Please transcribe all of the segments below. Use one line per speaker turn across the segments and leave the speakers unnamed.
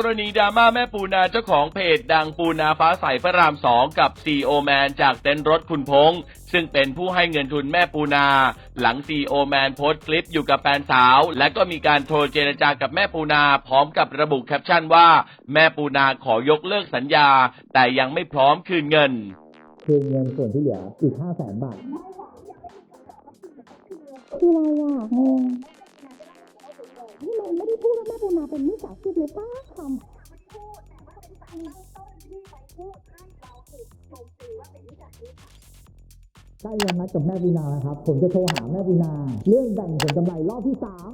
กรณีดราม่าแม่ปูนาเจ้าของเพจดังปูนาฟ้าใสพระรามสองกับซีโอแมนจากเต็นท์รถคุณพงษ์ซึ่งเป็นผู้ให้เงินทุนแม่ปูนา หลังซีโอแมนโพสต์คลิปอยู่กับแฟนสาว และก็มีการโทรเจรจากับแม่ปูนา พร้อมกับระบุแคปชั่นว่า แม่ปูนาขอยกเลิกสัญญา แต่ยังไม่พร้อมคืนเงิน
คืนเงินส่วนที่เหลืออีกห้าแสนบาท
คืออะไรอะงงนี่มันไม่ได้พูดว่าแม่ปูนาเป็นมิจฉาชีพเลยป้า ค
ใกล้วันนัดกับแม่ปูนาครับ ผมจะโทรหาแม่ปูนา เรื่องแบ่งผลกำไรรอบที่สาม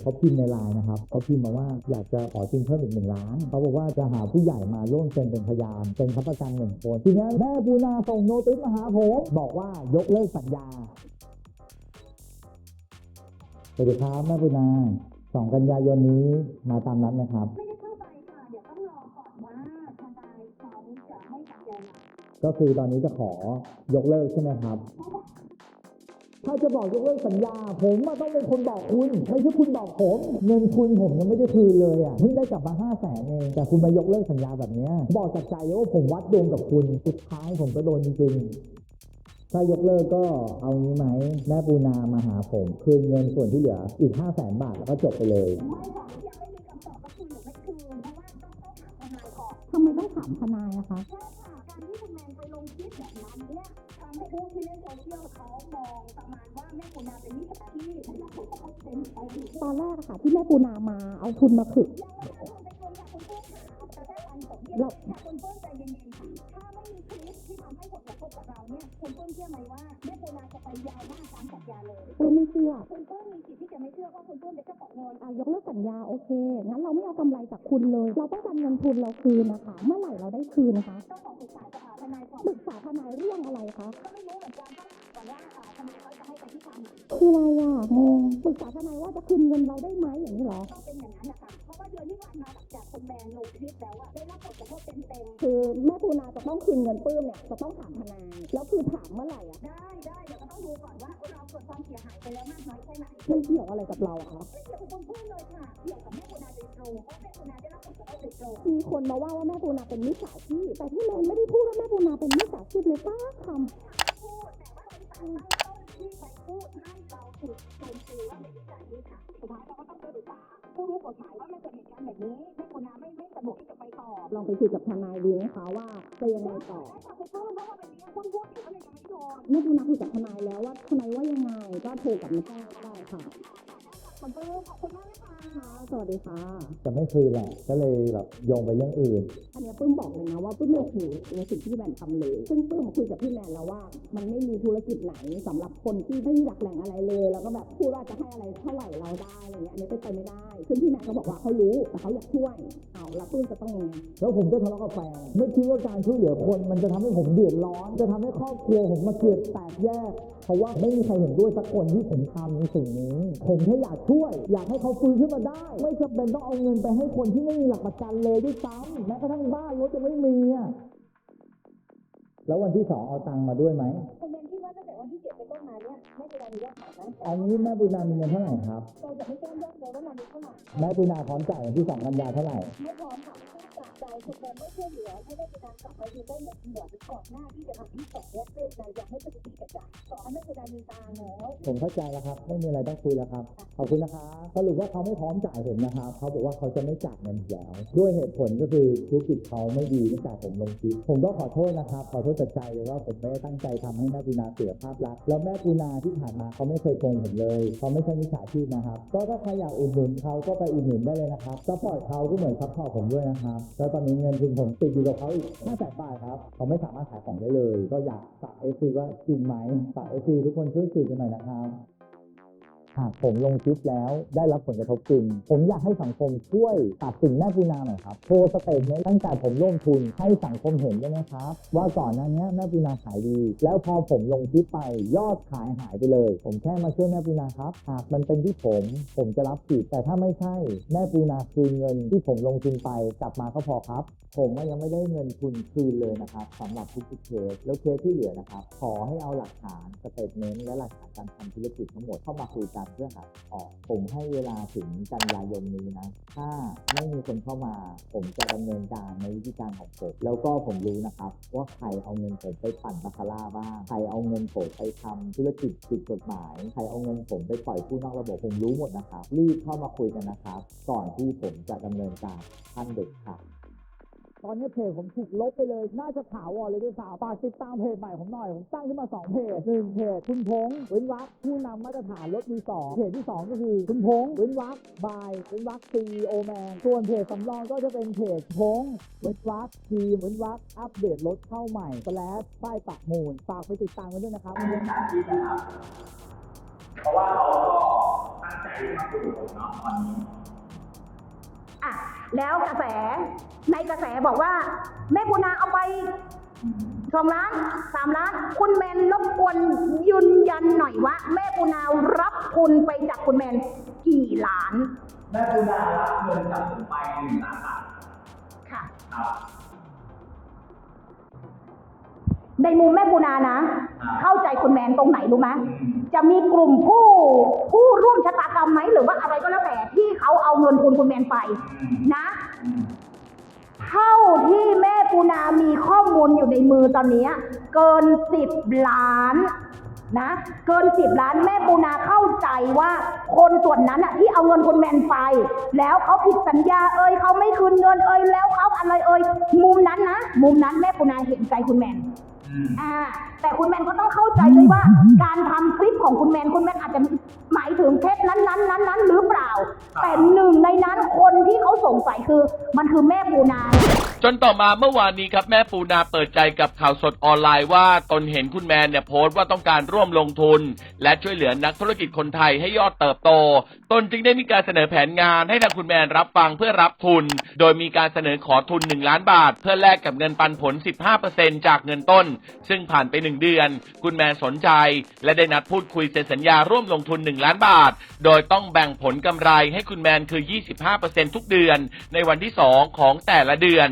เขาพิมพ์ในไลน์นะครับเขาพิมพ์มาว่าอยากจะขอทุนเพิ่มอีกหนึ่งล้านเขาบอกว่าจะหาผู้ใหญ่มาร่วมเซ็นเป็นพยานเป็นค้ำประกันหนึ่งคนทีนี้แม่ปูนาส่งโนติสมาหาผมบอกว่ายกเลิกสัญญา สวัสดีครับแม่ปูนาสองกันยายนนี้มาตามนัดนะครับำ
ไม่ได้เข้าไปค่ะ เดี๋ยวต้องรอก่อนว่าทนายเขาจะให้สัญญาณ
ก็คือตอนนี้จะขอยกเลิกใช่ไหมครับ ถ้าจะบอกยกเลิกสัญญา ผมอะต้องเป็นคนบอกคุณ ไม่ใช่คุณบอกผม เงินคุณผมยังไม่ได้คืนเลยอะเพิ่งได้กลับมาห้าแสนเองแต่คุณมายกเลิกสัญญาแบบเนี้ยบอกจากใจเลยว่าผมวัดดวงกับคุณสุดท้ายผมก็โดนจริงๆ ถ้ายกเลิกก็เอางี้ไหมแม่ปูนามาหาผม คืนเงินส่วนที่เหลืออีกห้าแสนบาทแล้วก็จบไปเลย
ทำไมต้องถามทนายอะคะ
การที่คุณแมนไปลงคลิปแบบนั้นเนี่ยทำให้ผู้ที่เล่นโซเชียลเขามองประมาณว่าแม่ปูนาเป็นมิจฉาชีพและเขาก็เขาเป็นไป
ตอนแรกอะค่ะ ที่แม่ปูนามาเอาทุนมาขึก
แต่ได้อันผมเดียว
เรา
แต่คุณเพิ่มใจเย็น เนี่ยคุณเพิ่มเชื่อไหมว่าแม่ปูนาจะไปยาวหน้าตามสัญญาเลย
เออไม่เชื่อ
คุณเพิ่มมีสิทธิ์ที่จะไม่เชื่อเพราะคุณเพิ่มเป็นเจ้าของเงิน
อะยกเลิกสัญญาโอเคงั้นเราไม่เอากำไรจากคุณเลย เราต้องการเงินทุนเราคืนนะคะ เมื่อไหร่เราได้คืนนะคะ
ต้องขอปรึกษากับทนายก่อน
ปรึกษาทนายเรื่องอะไรคะ
ก็ไม่รู้เหมือนกันต้องถามก่อนว่าทนายเขาจะให้ไปที่ทางไหน
คืออะไรอะงงปรึกษาทนายว่าจะคืนเงินเราได้ไหมอย่างนี้เหรอ
ต้องเป็นอย่างนั้นนะคะเพราะว่าเดือนที่ผ่านมา หลังจากคุณแมนลงคลิปแล้วอะได้รับผลกระทบเต็มๆ
คือแม่ปูนาจะต้องคืนเงินปื้มเนี่ยจะต้องถามทนายแล้วคือถามเมื่อไหร่อะ
ได้ได้เดี๋ยวก็ต้องดูก่อนว่าเราเกิดความเสียหายไปแล้วมากน้อยแค่ไหน
มันเกี่ยวอะไรกับเราอะคะ
ไม่เกี่ยวกับคนพูดเลยค่ะเกี่ยวกับแม่คุณาโดยตรงเพราะแม่คุณาได้รับผลกระทบโดยตรง
มีคนมาว่าว่าแม่ปูนาเป็นมิจฉาชีพแต่ที่แมนไม่ได้พูดว่าแม่ปูนาเป็นมิจฉาชีพเลยป้าค
พูดแต่ว่าบริษัทตั้งต้นที่ไปพูดให้เราถูกโจมตีว่าเป็นมิจฉาชีพค่ะสุดท้ายเราก็ต้องไปปรึกษาผู้รู้กฎหมายว่ามันเกิดเหตุการณ์แบบนี้ ดีไห
มคะว่าจะยังไงต่อ
เมื่อกี้นั
กผู้จับทนายแล้วว่าทนายว่ายังไงก็โทรกลับมาแจ้งได้ค่ะ
ขอบคุณม่ก คะ
ค่ะ สวัสดีค่ะ
จะไม่คืนแหละ ก็เลยแบบโยงไปเรื่องอื่น
อันเนี้ยปื้มบอกเลยนะว่าปื้มไม่โอเคในสิ่งที่พี่แมนทำเลย ซึ่งปื้มคุยกับพี่แมนแล้วว่า มันไม่มีธุรกิจไหนสำหรับคนที่ไม่มีหลักแหล่งอะไรเลย แล้วก็แบบพูดว่าจะให้อะไรเท่าไหร่เราได้อะไรเงี้ย อันนี้เป็นไปไม่ได้ ซึ่งพี่แมนก็บอกว่าเขารู้ แต่เขาอยากช่วย เอาแล้วปื้มจะต้องยังไง
แล้วผมก็ทะเลาะกับแฟนไม่คิดว่าการช่วยเหลือคนมันจะทำให้ผมเดือดร้อน จะทำให้ครอบครัวผมมาเกิดแตกแยก เพราะว่าไม่มีใครเห็นด้วยสักคนที่ผมทำในสิ่งนี้ ผมแค่อยากช่วย อยากให้เขาฟื้นขึ้นมาได้ ไม่จำเป็นต้องเอาเงินไปให้คนที่ไม่มีหลักประกันเลยด้วยซ้ำแม้กระทั่งบ้านรถจะไม่มีอะแล้ววันที่สองเอาตังค์มาด้วยไหม
คุณแมนคิดว่าตั้งแต่วันที่เจ็ดเป็นต้นมาเนี่ยแม่คุณามียอดขายไหม
เอางี้แม่ปุนามีเงินเท่าไหร่ครับ
เราจะไม่แจ้งยอดเลยว่าเรามีเท่าไหร่
แม่ปุนาพร้อมจ่ายวันที่สองกันยาเท่าไหร่
ไม่พร้อมค่ะต้องจาก ใจคุณแมนไม่ช่วยเหลือให้ได้เป็นการกลับไปดูได้เหมือนเดิมก่อนหน้าที่จะทำที่สองและเป็นนายอยากให้สถิติกระจายสอนให้คุณนายมีตาแล้ว
ผมเข้าใจแล้วครับ ไม่มีอะไรต้องคุยแล้วครับ ขอบคุณนะครับสรุปว่าเขาไม่พร้อมจ่ายผมนะครับเขาบอกว่าเขาจะไม่จ่ายเงินแล้ว ด้วยเหตุผลก็คือธุรกิจเขาไม่ดีตั้งแต่ผมลงคลิปผมก็ขอโทษนะครับ ขอโทษจากใจเลยว่าผมไม่ได้ตั้งใจทำให้แม่ปูนาเสียภาพลักษณ์แล้วแม่ปูนาที่ผ่านมาเขาไม่เคยโกงผมเลยเขาไม่ใช่มิจฉาชีพนะครับ ก็ถ้าใครอยากอุดหนุนเขาก็ไปอุดหนุนได้เลยนะครับซัพพอร์ตเขาก็เหมือนซัพพอร์ตผมด้วยนะครับแล้วตอนนี้เงินทุนผมติดอยู่กับเขาอีก5แสนบาทครับเขาไม่สามารถขายของได้เลย ก็อยากฝากเอฟซีว่าจริงไหมฝากเอฟซีทุกคนช่วยสื่อกันหน่อยนะครับ หากผมลงคลิปแล้วได้รับผลกระทบจริง ผมอยากให้สังคมช่วยตัดสินแม่ปูนาหน่อยครับโชว์สเตทเมนต์ตั้งแต่ผมร่วมทุนให้สังคมเห็นได้ไหมครับ ว่าก่อนหน้านี้แม่ปูนาขายดี แล้วพอผมลงคลิปไปยอดขายหายไปเลย ผมแค่มาช่วยแม่ปูนาครับ หากมันเป็นที่ผม ผมจะรับผิดแต่ถ้าไม่ใช่แม่ปูนาคืนเงินที่ผมลงทุนไปกลับมาก็พอครับ ผมยังไม่ได้เงินทุนคืนเลยนะครับสำหรับทุกๆเคสแล้วเคสที่เหลือนะครับขอให้เอาหลักฐานสเตทเมนต์และหลักฐานการทำธุรกิจทั้งหมดเข้ามาคุยกันเพื่อหาออกผมให้เวลาถึงกันยายนนี้นะ ถ้าไม่มีคนเข้ามา ผมจะดำเนินการในวิธีการของผมแล้วก็ผมรู้นะครับ ว่าใครเอาเงินผมไปปั่นบาคาร่าบ้าง ใครเอาเงินผมไปทำธุรกิจผิดกฎหมาย ใครเอาเงินผมไปปล่อยผู้นอกระบบผมรู้หมดนะครับ รีบเข้ามาคุยกันนะครับ ก่อนที่ผมจะดำเนินการขั้นเด็ดขาด ตอนนี้เพจผมถูกลบไปเลย น่าจะถาวรเลยด้วยซ้ำฝากติดตามเพจใหม่ผมหน่อย ผมตั้งขึ้นมาสองเพจหนึ่งเพจคุณพงษ์เว้นวักผู้นำมาตรฐานรถมือสองเพจที่สองก็คือ คุณพงษ์เว้นวักบายเว้นวักซีโอแมนส่วนเพจสำรองก็จะเป็นเพจพงษ์เว้นวักทีมเว้นวักอัปเดตรถเข้าใหม่สแลชป้ายปักมูลฝากไปติดตามกันด้วยนะครับ
อะ แล้วกระแสในกระแสบอกว่า แม่ปูนาเอาไปสองล้านสามล้าน คุณแมนรบกวนยืนยันหน่อยว่า แม่ปูนารับทุนไปจากคุณแมนกี่ล้าน
แม่ปูนารับเงินจากผมไปหนึ่งล้านบาท
ค่ะ
ครับ
ในมุมแม่ปูนานะ เข้าใจคุณแมนตรงไหนรู้ไหม จะมีกลุ่มผู้ผู้ร่วมชะตากรรมไหมหรือว่าอะไรก็แล้วแต่ที่เขาเอาเงินทุนคุณแมนไปนะ เท่าที่แม่ปูนามีข้อมูลอยู่ในมือตอนเนี้ยเกินสิบล้านนะเกินสิบล้านแม่ปูนาเข้าใจว่าคนส่วนนั้นอะที่เอาเงินคุณแมนไป แล้วเขาผิดสัญญาเอ่ยเขาไม่คืนเงินเอ่ยแล้วเขาอะไรเอ่ยมุมนั้นนะ มุมนั้นแม่ปูนาเห็นใจคุณแมน อ่าแต่คุณแมนก็ต้องเข้าใจด้วยว่า การทำคลิปของคุณแมนคุณแมนอาจจะหมายถึงเคสนั้นนั้นนั้นนั้นหรือเปล่า แต่หนึ่งในนั้นคนที่เขาส งสัยคือ มันคือแม่ปูนา
จนต่อมาเมื่อวานนี้ครับแม่ปูนาเปิดใจกับข่าวสดออนไลน์ว่าตนเห็นคุณแมนเนี่ยโพสต์ว่าต้องการร่วมลงทุน และช่วยเหลือนักธุรกิจคนไทยให้ยอดเติบโต ตนจึงได้มีการเสนอแผนงานให้ทางคุณแมนรับฟังเพื่อรับทุน โดยมีการเสนอขอทุน 1 ล้านบาท เพื่อแลกกับเงินปันผล 15%จากเงินต้น ซึ่งผ่านไป 1 เดือน คุณแมนสนใจ และได้นัดพูดคุยเซ็นสัญญาร่วมลงทุน 1 ล้านบาท โดยต้องแบ่งผลกำไรให้คุณแมนคือ 25%ทุกเดือนในวันที่ 2 ของแต่ละเดือน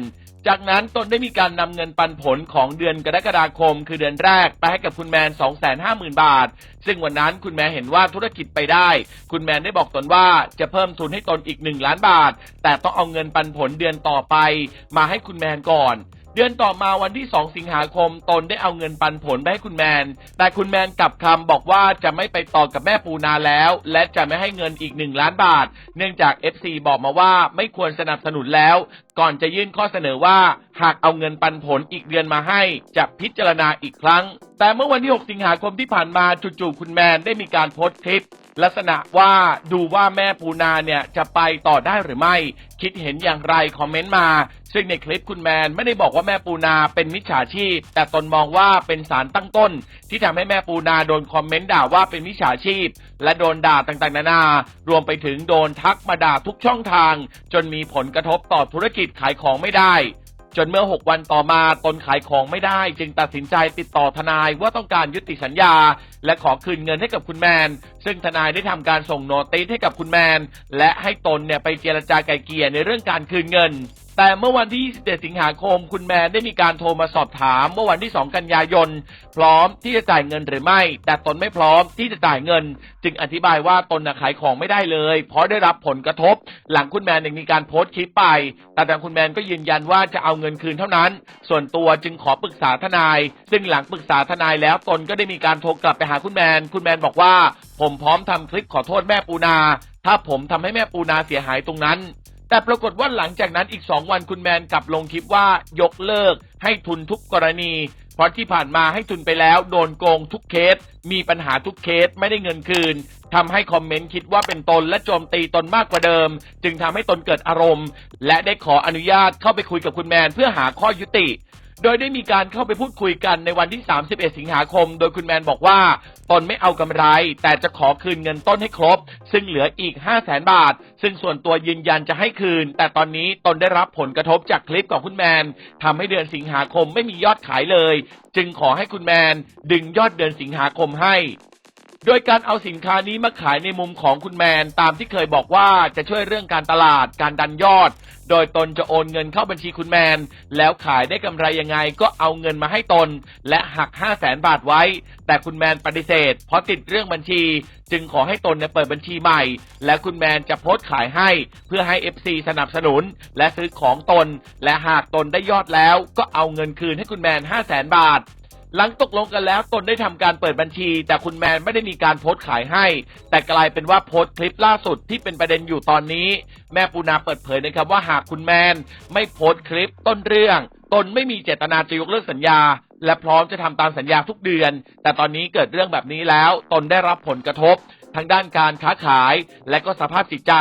จากนั้นตนได้มีการนำเงินปันผลของเดือนกรกฎาคม คือเดือนแรก ไปให้กับคุณแมน 250,000 บาท ซึ่งวันนั้นคุณแมนเห็นว่าธุรกิจไปได้ คุณแมนได้บอกตนว่าจะเพิ่มทุนให้ตนอีก 1 ล้านบาท แต่ต้องเอาเงินปันผลเดือนต่อไป มาให้คุณแมนก่อน เดือนต่อมาวันที่ 2 สิงหาคมตนได้เอาเงินปันผลไปให้คุณแมน แต่คุณแมนกลับคำบอกว่าจะไม่ไปต่อกับแม่ปูนาแล้ว และจะไม่ให้เงินอีก 1 ล้านบาท เนื่องจาก FC บอกมาว่าไม่ควรสนับสนุนแล้ว ก่อนจะยื่นข้อเสนอว่า หากเอาเงินปันผลอีกเดือนมาให้ จะพิจารณาอีกครั้ง แต่เมื่อวันที่ 6 สิงหาคมที่ผ่านมาจู่ๆคุณแมนได้มีการโพสต์คลิป ลักษณะว่าดูว่าแม่ปูนาเนี่ยจะไปต่อได้หรือไม่ คิดเห็นอย่างไรคอมเมนต์มา ซึ่งในคลิปคุณแมนไม่ได้บอกว่าแม่ปูนาเป็นมิจฉาชีพ แต่ตนมองว่าเป็นสารตั้งต้น ที่ทำให้แม่ปูนาโดนคอมเมนต์ด่าว่าเป็นมิจฉาชีพและโดนด่าต่างๆ นานา รวมไปถึงโดนทักมาด่าทุกช่องทาง จนมีผลกระทบต่อธุรกิจขายของไม่ได้ จนเมื่อ 6 วันต่อมาตนขายของไม่ได้ จึงตัดสินใจติดต่อทนายว่าต้องการยุติสัญญา และขอคืนเงินให้กับคุณแมน ซึ่งทนายได้ทำการส่งโนติสให้กับคุณแมน และให้ตนเนี่ยไปเจรจาไกลเกลี่ยในเรื่องการคืนเงิน แต่เมื่อวันที่ 27 สิงหาคม คุณแมนได้มีการโทรมาสอบถามเมื่อวันที่ 2 กันยายน พร้อมที่จะจ่ายเงินหรือไม่ แต่ตนไม่พร้อมที่จะจ่ายเงิน จึงอธิบายว่าตนขายของไม่ได้เลย เพราะได้รับผลกระทบ หลังคุณแมนเนี่ยมีการโพสต์คลิปไป แต่ทางคุณแมนก็ยืนยันว่าจะเอาเงินคืนเท่านั้น ส่วนตัวจึงขอปรึกษาทนาย ซึ่งหลังปรึกษาทนายแล้วตนก็ได้มีการโทรกลับไปหาคุณแมน คุณแมนบอกว่า ผมพร้อมทำคลิปขอโทษแม่ปูนา ถ้าผมทำให้แม่ปูนาเสียหายตรงนั้น แต่ปรากฏว่าหลังจากนั้นอีก2วันคุณแมนกลับลงคลิปว่ายกเลิก ให้ทุนทุกกรณี เพราะที่ผ่านมาให้ทุนไปแล้ว โดนโกงทุกเคส มีปัญหาทุกเคสไม่ได้เงินคืนทำให้คอมเมนต์คิดว่าเป็นตนและโจมตีตนมากกว่าเดิม จึงทำให้ตนเกิดอารมณ์ และได้ขออนุญาตเข้าไปคุยกับคุณแมนเพื่อหาข้อยุติ โดยได้มีการเข้าไปพูดคุยกันในวันที่ 31 สิงหาคม โดยคุณแมนบอกว่า ตนไม่เอากำไร แต่จะขอคืนเงินต้นให้ครบ ซึ่งเหลืออีก 5 0 0แสนบาท ซึ่งส่วนตัวยืนยันจะให้คืน แต่ตอนนี้ตนได้รับผลกระทบจากคลิปของคุณแมนทำให้เดือนสิงหาคมไม่มียอดขายเลย จึงขอให้คุณแมนดึงยอดเดือนสิงหาคมให้ โดยการเอาสินค้านี้มาขายในมุมของคุณแมนตามที่เคยบอกว่าจะช่วยเรื่องการตลาดการดันยอด โดยตนจะโอนเงินเข้าบัญชีคุณแมน แล้วขายได้กำไรยังไงก็เอาเงินมาให้ตน และหัก 5 0 0แสนบาทไว้ แต่คุณแมนปฏิเสธ เพราะติดเรื่องบัญชี จึงขอให้ตนเนี่ยเปิดบัญชีใหม่ และคุณแมนจะโพสต์ขายให้ เพื่อให้ FC สนับสนุน และซื้อของตน และหากตนได้ยอดแล้ว ก็เอาเงินคืนให้คุณแมน 5 0 0แสนบาท หลังตกลงกันแล้วตนได้ทำการเปิดบัญชี แต่คุณแมนไม่ได้มีการโพสต์ขายให้ แต่กลายเป็นว่าโพสต์คลิปล่าสุดที่เป็นประเด็นอยู่ตอนนี้ แม่ปูนาเปิดเผยนะครับว่าหากคุณแมนไม่โพสต์คลิปต้นเรื่อง ตนไม่มีเจตนาจะยกเลิกสัญญา และพร้อมจะทำตามสัญญาทุกเดือน แต่ตอนนี้เกิดเรื่องแบบนี้แล้ว ตนได้รับผลกระทบ ทั้งด้านการค้าขาย และก็สภาพจิตใจ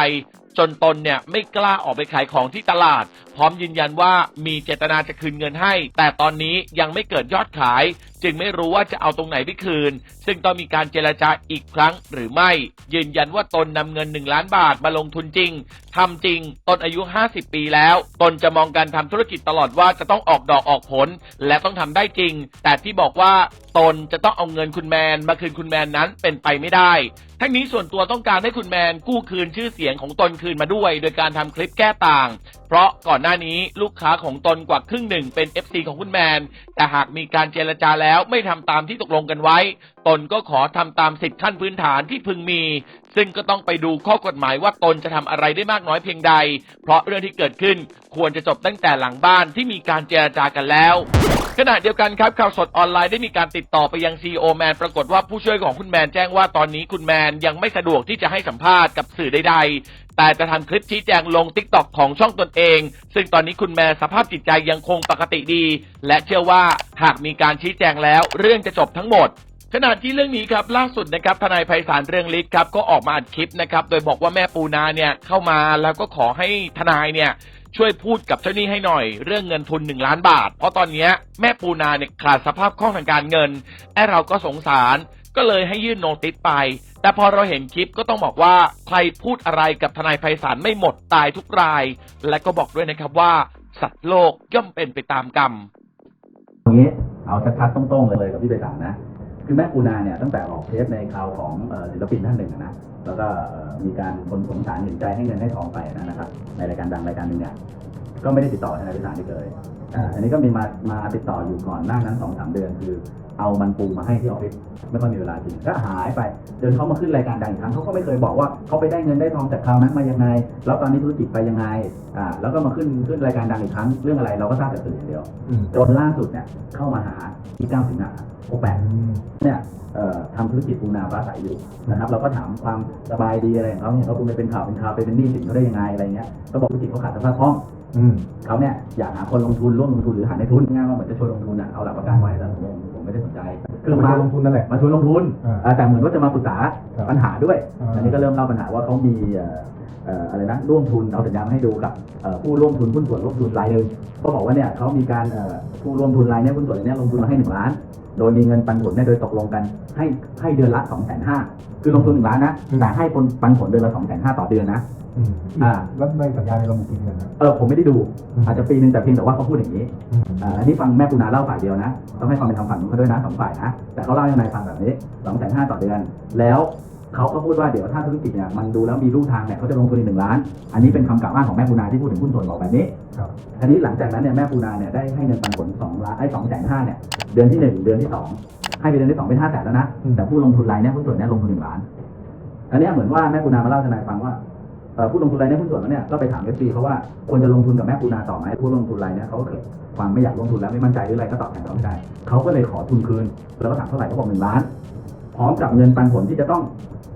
จนตนเนี่ยไม่กล้าออกไปขายของที่ตลาด พร้อมยืนยันว่ามีเจตนาจะคืนเงินให้ แต่ตอนนี้ยังไม่เกิดยอดขาย จึงไม่รู้ว่าจะเอาตรงไหนไปคืน ซึ่งต้องมีการเจรจาอีกครั้งหรือไม่ ยืนยันว่าตนนำเงิน 1 ล้านบาทมาลงทุนจริงทำจริง ตนอายุ 50 ปีแล้ว ตนจะมองการทำธุรกิจตลอดว่าจะต้องออกดอกออกผล และต้องทำได้จริง แต่ที่บอกว่าตนจะต้องเอาเงินคุณแมนมาคืนคุณแมนนั้นเป็นไปไม่ได้ ทั้งนี้ส่วนตัวต้องการให้คุณแมนกู้คืนชื่อเสียงของตนคืนมาด้วย โดยการทำคลิปแก้ต่าง เพราะก่อนหน้านี้ลูกค้าของตนกว่าครึ่งหนึ่งเป็น FC ของคุณแมน แต่หากมีการเจรจาแล้วไม่ทำตามที่ตกลงกันไว้ ตนก็ขอทำตามสิทธิขั้นพื้นฐานที่พึงมี ซึ่งก็ต้องไปดูข้อกฎหมายว่าตนจะทำอะไรได้มากน้อยเพียงใด เพราะเรื่องที่เกิดขึ้นควรจะจบตั้งแต่หลังบ้านที่มีการเจรจากันแล้วขณะเดียวกันครับข่าวสดออนไลน์ได้มีการติดต่อไปยังซีโอแมนปรากฏว่าผู้ช่วยของคุณแมนแจ้งว่าตอนนี้คุณแมนยังไม่สะดวกที่จะให้สัมภาษณ์กับสื่อใดๆ แต่จะทำคลิปชี้แจงลงทิกตอกของช่องตนเอง ซึ่งตอนนี้คุณแมนสภาพจิตใจยังคงปกติดี และเชื่อว่าหากมีการชี้แจงแล้ว เรื่องจะจบทั้งหมด ขณะที่เรื่องนี้ครับล่าสุดนะครับทนายไพศาลเรืองฤทธิ์ครับก็ออกมาอัดคลิปนะครับโดยบอกว่าแม่ปูนาเนี่ยเข้ามาแล้วก็ขอให้ทนายเนี่ยช่วยพูดกับเจ้าหนี้ให้หน่อย เรื่องเงินทุน1ล้านบาท เพราะตอนนี้แม่ปูนาเนี่ยขาดสภาพคล่องทางการเงินไอ้เราก็สงสารก็เลยให้ยื่นโนติสไป แต่พอเราเห็นคลิปก็ต้องบอกว่าใครพูดอะไรกับทนายไพศาลไม่หมดตายทุกราย และก็บอกด้วยนะครับว่า สัตว์โลกย่อมเป็นไปตามกรรม
ตรงนี้เอาชัดๆตรงๆเลยกับพี่ไปสารนะ คือแม่กูนาเนี่ยตั้งแต่ออกเทปในคราวของศิลปินท่านหนึ่งนะแล้วก็มีการคนสงสารเห็นใจให้เงินให้ทองไปนะครับ ในรายการดังรายการหนึ่งเนี่ยก็ไม่ได้ติดต่อทนายไปสารอีกเลยอันนี้ก็มีมามาติดต่ออยู่ก่อนหน้านั้นสองสามเดือนคือ เอามันปูมาให้ที่ออฟฟิศไม่ค่อยมีเวลาจริงก็หายไปจนเขามาขึ้นรายการดังอีกครั้งเขาก็ไม่เคยบอกว่าเขาไปได้เงินได้ทองจากคราวนั้นมายังไง แล้วตอนนี้ธุรกิจไปยังไงอ่าแล้วก็มาขึ้นขึ้นรายการดังอีกครั้งเรื่องอะไรเราก็ทราบจากสื่ออย่างเดียวจนล่าสุดเนี่ยเข้ามาหาที่9สิงหาคม68เนี่ยเอ่อทำธุรกิจปูนาปลาใสอยู่นะครับเราก็ถามความสบายดีอะไรของเขาเนี่ยเขาคุณไปเป็นข่าวเป็นข่าวไปเป็นหนี้สินเขาได้ยังไงอะไรเงี้ยก็บอกธุรกิจเขาขาดสภาพคล่อง เขาเนี่ยอยากหาคนลงทุนร่วมลงทุนหรือหาในทุนง่ายว่าเหมือนจะชวนลงทุนอะเอาหลักประกันไว้แต่ผมผมไม่ได้สนใจ
คือมาลงทุนนั่นแหละ
มาชวนลงทุน
อ่า
อ่าแต่เหมือนว่าจะมาปรึกษา
ครับ
ปัญหาด้วย
อ่า
อันนี้ก็เริ่มเล่าปัญหาว่าเขามีเอ่อเอ่ออะไรนะร่วมทุนเอาสัญญามาให้ดูกับเอ่อผู้ร่วมทุนหุ้นส่วนร่วมทุนรายหนึ่งก็บอกว่าเนี่ยเขามีการเอ่อผู้ร่วมทุนรายเนี้หุ้นส่วนรายเนี้ลงทุนมาให้หนึ่งล้าน โดยมีเงินปันผลเนี่ยโดยตกลงกันให้ให้เดือนละสองแสนห้าคือลงทุนหนึ่งล้านนะ
อืม
แต่ให้ผลปันผลเดือนละสองแสนห้าต่อเดือนนะ
อืม
อ่า
แล้วในสัญญาในระบุกี่เดือนนะ
เออผมไม่ได้ดู
อืม
อาจจะปีหนึ่งแต่เพียงแต่ว่าเขาพูดอย่างนี้
อืม
อ่าอันนี้ฟังแม่ปูนาเล่าฝ่ายเดียวนะ ต้องให้ความเป็นธรรมฝั่งนู้นเขาด้วยนะสองฝ่ายนะ แต่เขาเล่าให้นายฟังแบบนี้สองแสนห้าต่อเดือน แล้วเขาก็พูดว่าเดี๋ยวถ้าธุรกิจเนี่ยมันดูแล้วมีรูทางเนี่ยเขาจะลงทุนอีกหนึ่งล้าน อันนี้เป็นคำกล่าวอ้างของแม่ปูนาที่พูดถึงหุ้นส่วนบอกแบบนี้
ครับ
ทีนี้หลังจากนั้นเนี่ยแม่ปูนาเนี่ยได้ให้เงินปันผลสองล้านไอ้สองแสนห้าเนี่ยเดือนที่หนึ่งเดือนที่สองให้ไปเดือนที่สองเป็นห้าแสนแล้วนะ
อืม
แต่ผู้ลงทุนรายเนี่ยหุ้นส่วนเนี่ยลงทุนหนึ่งล้านอันเนี้ยเหมือนว่าแม่ปูนามาเล่าให้ทนายฟังว่าเอ่อ ผู้ลงทุนรายเนี่ยหุ้นส่วนแล้วเนี่ยก็ไปถามเอฟซีเขาว่าควรจะลงทุนกับแม่ปูนาต่อไหมผู้ลงทุนรายเนี่ยเขาก็เกิดความไม่อยากลงทุนแล้วไม่มั่นใจหรืออะไรก็ตอบแทนเขาไม่ได้เขาก็เลยขอทุนคืน แล้วก็ถามเท่าไหร่เขาบอกหนึ่งล้าน พร้อมกับเงินปันผลที่จะต้อง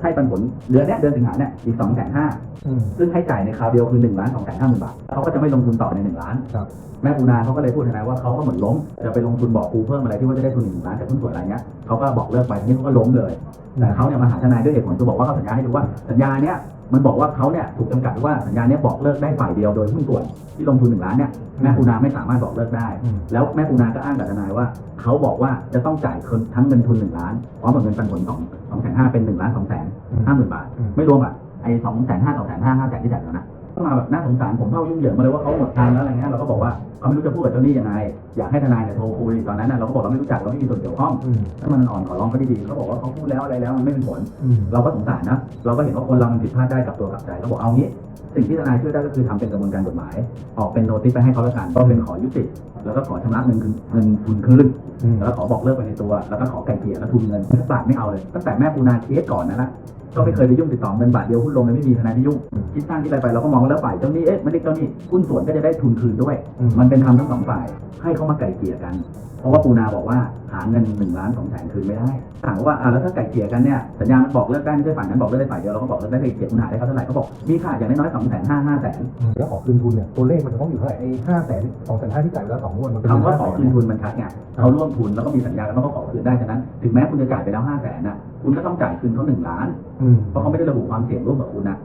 ให้ปันผลเดือนเนี้ยเดือนสิงหาเนี่ยอีกสองแสนห้า
อืม
ซึ่งให้จ่ายในคราวเดียวคือหนึ่งล้านสองแสนห้าหมื่นบาทเขาก็จะไม่ลงทุนต่อในหนึ่งล้าน
ครับ
แม่ปูนาเขาก็เลยพูดทนายว่าเขาก็เหมือนล้มจะไปลงทุนบอกปูเพิ่มอะไรที่ว่าจะได้ทุนหนึ่งล้านจากหุ้นส่วนอะไรเงี้ยเขาก็บอกเลิกไปทีนี้เขาก็ล้มเลยแต่เขาเนี่ยมาหาทนายด้วยเหตุผลคือบอกว่าเขาสัญญาให้ดูว่าสัญญาเนี้ย มันบอกว่าเขาเนี่ยถูกจำกัดว่าสัญญาเนี้ยบอกเลิกได้ฝ่ายเดียวโดยหุ้นส่วนที่ลงทุนหนึ่งล้านเนี่ยแม่ปูนาไม่สามารถบอกเลิกได้
อืม
แล้วแม่ปูนาก็อ้างกับทนายว่าเขาบอกว่าจะต้องจ่ายคนทั้งเงินทุนหนึ่งล้านพร้อมกับเงินปันผลสองสองแสนห้าเป็นหนึ่งล้านสองแสนห้าหมื่นบาท
อืม
ไม่รวมอะไอ้สองแสนห้าสองแสนห้าห้าแสนที่จ่ายแล้วนะเข้า มาแบบน่าสงสารผมเข้ายุ่งเหยิงมาเลยว่าเขาหมดทางแล้วอะไรเงี้ยเราก็บอกว่าเขาไม่รู้จะพูดกับเจ้าหนี้ยังไงอยากให้ทนายเนี่ยโทรคุยตอนนั้นน่ะเราก็บอกเราไม่รู้จักเราไม่มีส่วนเกี่ยวข้อง
อืม
ถ้ามันอ่อนขอร้องเขาดีๆเขาบอกว่าเขาพูดแล้วอะไรแล้วมันไม่เป็นผล
อืม
เราก็สงสารนะ เราก็เห็นว่าคนเรามันผิดพลาดได้กลับตัวกลับใจเขาบอกเอางี้ สิ่งที่ทนายช่วยได้ก็คือทำเป็นกระบวนการกฎหมาย ออกเป็นโนติสไปให้เขาแล้วกันก็เป็นขอยุติ แล้วก็ขอชำระเงินคืนเงินทุนคืน
อืม
แล้วก็ขอบอกเลิกไปในตัว แล้วก็ขอไกลเกลี่ยแล้วทุนเงินสักบาทไม่เอาเลยตั้งแต่แม่ปูนาเคสก่อนนะนะก็ไม่เคยไปยุ่งติดต่อเงินบาทเดียวหุ้นลงเลยไม่มีทนายที่ยุ่งคิดสร้างที่อะไรไปเราก็มองว่าแล้วฝ่ายเจ้าหนี้เอ๊ะไม่ได้เจ้าหนี้หุ้นส่วนก็จะได้ทุนคืนด้วย
อืม
มันเป็นธรรมทั้งสองฝ่าย ให้เขามาไกลเกลี่ยกัน เพราะว่าปูนาบอกว่าหาเงินหนึ่งล้านสองแสนคืนไม่ได้ถามว่าอ่าแล้วถ้าไก่เกลี่ยกันเนี่ยสัญญามันบอกเลิกได้ไม่ใช่ฝ่ายนั้นบอกเลิกได้ฝ่ายเดียวเราก็บอกเลิกได้ไก่เกลี่ยคุณหาได้เขาเท่าไหร่เขาบอกมีค่าอย่างน้อยๆสองแสนห้าห้าแสน
อืมแล้วขอคืนทุนเนี่ยตัวเลขมันจะต้องอยู่เท่าไหร่ไอ้ห้าแสนสองแสนห้าที่จ่ายไปแล้วสองงวดมันเป็น
คำว่าขอ
500,000
คืนทุนมันชัดไงเขาร่วมทุนแล้วก็มีสัญญากันว่าเขาขอคืนได้ฉะนั้นถึงแม้คุณจะจ่ายไปแล้วห้าแสนน่ะคุณก็ต้องจ่ายคืนเขาหนึ่งล้าน
อืม
เพราะเขาไม่ได้ระบุความเสี่ยงร่วมกับคุณนะ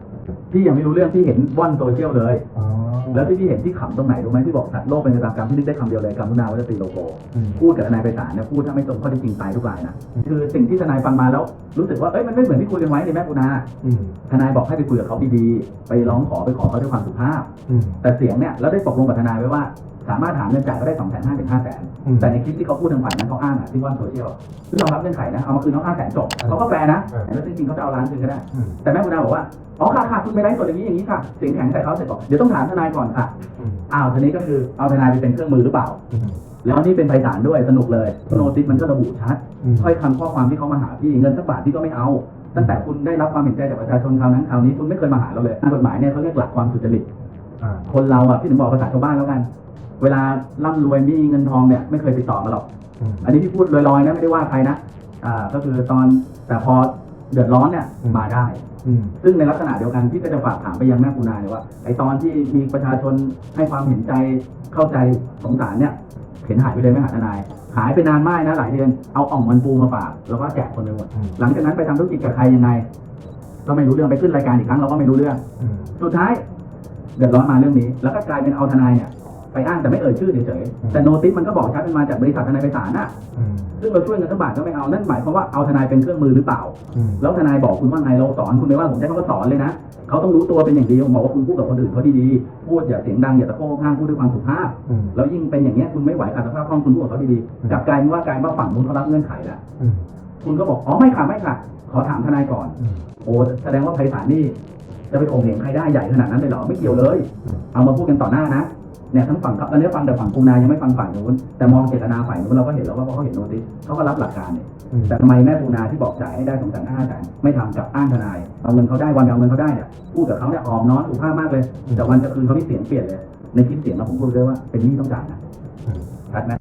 พี่ยังไม่รู้เรื่องที่เห็นว่อนโซเชียลเลย
อ๋อ
แล้วที่พี่เห็นที่ขำตรงไหนรู้ไหมที่บอกสัตว์โลกเป็นไปตามกรรมที่นึกได้คำเดียวเลยกรรมพุนาวัจตีโลโก
อืม
พูดกับทนายไปศาลเนี่ยพูดถ้าไม่ตรงข้อเท็จจริงตายทุกรายนะ
อืม
คือสิ่งที่ทนายฟังมาแล้ว รู้สึกว่าเอ้ยมันไม่เหมือนที่คุยกันไว้ในแม่ปูนา
อืม
ทนายบอกให้ไปคุยกับเขาดีๆไปร้องขอไปขอเขาด้วยความสุภาพ
อืม
แต่เสียงเนี่ยแล้วได้ตกลงกับทนายไว้ว่า สามารถหาเงินจ่ายก็ได้สองแสนห้าถึงห้าแสน
อืม
แต่ในคลิปที่เขาพูดทางฝ่ายนั้นเขาอ้างอะที่ว่อนโซเชียลที่ยอมรับเงื่อนไขนะเอามาคืนน้องห้าแสนจบเขาก็แฟร์นะ
เออ
แล้วจริงๆเขาจะเอาล้านคืนก็ได้
อืม
แต่แม่ปูนาบอกว่า อ๋อค่ะค่ะคุณไปไลฟ์สดอย่างนี้อย่างนี้ค่ะเสียงแข็งใส่เขาเสร็จบอกเดี๋ยวต้องถามทนายก่อนค่ะ
อืม
อ้าวทีนี้ก็คือเอาทนายไปเป็นเครื่องมือหรือเปล่า
อืม
แล้วนี่เป็นไพศาลด้วยสนุกเลยโนติสมันก็ระบุชัด
อืม
ถ้อยคำข้อความที่เขามาหาพี่เงินสักบาทพี่ก็ไม่เอา ตั้งแต่คุณได้รับความเห็นใจจากประชาชนคราวนั้นคราวนี้คุณไม่เคยมาหาเราเลยกฎหมายเนี่ยเขาเรียกหลักความสุจริต
อ่า
คนเราอะพี่ถึงบอกภาษาชาวบ้านแล้วกัน เวลาร่ำรวยมีเงินทองเนี่ยไม่เคยติดต่อมาหรอก
อืม
อันนี้พี่พูดลอยๆนะไม่ได้ว่าใครนะอ่าก็คือตอนแต่พอเดือดร้อนเนี่ย
อืม
มาได้
อืม
ซึ่งในลักษณะเดียวกันพี่ก็จะฝากถามไปยังแม่ปูนาเนี่ยว่าไอตอนที่มีประชาชนให้ความเห็นใจเข้าใจสงสารเนี่ย เห็นหายไปเลยไม่หาทนาย หายไปนานมากนะหลายเดือนเอาอ่องมันปูมาฝากแล้วก็แจกคนหนึ่งหมด
อืม
หลังจากนั้นไปทำธุรกิจกับใครยังไง ก็ไม่รู้เรื่องไปขึ้นรายการอีกครั้งเราก็ไม่รู้เรื่อง
อืม
สุดท้าย เดือดร้อนมาเรื่องนี้ แล้วก็กลายเป็นเอาทนายเนี่ยไปอ้างแต่ไม่เอ่ยชื่อเฉยๆแต่โนติสมันก็บอกชัดมันมาจากบริษัททนายไปศาลน่ะ
อืม
ซึ่งเราช่วยเงินสักบาทก็ไม่เอานั่นหมายความว่าเอาทนายเป็นเครื่องมือหรือเปล่า
อืม
แล้วทนายบอกคุณว่าไงเราสอนคุณไปว่าผมใช้คำว่าสอนเลยนะเขาต้องรู้ตัวเป็นอย่างดีผมบอกว่าคุณพูดกับคนอื่นเขาดีๆพูดอย่าเสียงดังอย่าตะโกนข้างพูดด้วยความสุภาพ
อืม
แล้วยิ่งเป็นอย่างเนี้ยคุณไม่ไหวขาดสภาพคล่องคุณพูดกับเขาดี
อืม
ๆกลับกลายเป็นว่ากลายเป็นว่าฝั่งนู้นเขารับเงื่อนไขแล้ว
อืม
คุณก็บอกอ๋อไม่ค่ะไม่ค่ะขอถามทนายก่อน
อืม
โอ้แสดงว่าไพศาลนี่ จะไปข่มเหงใครได้ใหญ่ขนาดนั้นเลยเหรอไม่เกี่ยวเลย เอามาพูดกันต่อหน้านะเนี่ยทั้งฝั่งครับอันนี้ฟังแต่ฝั่งปูนายังไม่ฟังฝ่ายนู้นแต่มองเจตนาฝ่ายนู้นเราก็เห็นแล้วว่าเขาเห็นโนติสเขาก็รับหลักการเนี่ย
อืม
แต่ทำไมแม่ปูนาที่บอกจ่ายให้ได้สองแสนห้าแสนไม่ทำกับอ้างทนายเอาเงินเขาได้วันเอาเงินเขาได้เนี่ยพูดกับเขาเนี่ยออมน้อยสุภาพมากเลย แต่วันจะคืนเขาที่เสียงเปลี่ยนเลย ในคลิปเสียงเราผมพูดเลยว่าเป็นหนี้ต้องจ่ายนะ
อืม
ชัดไหม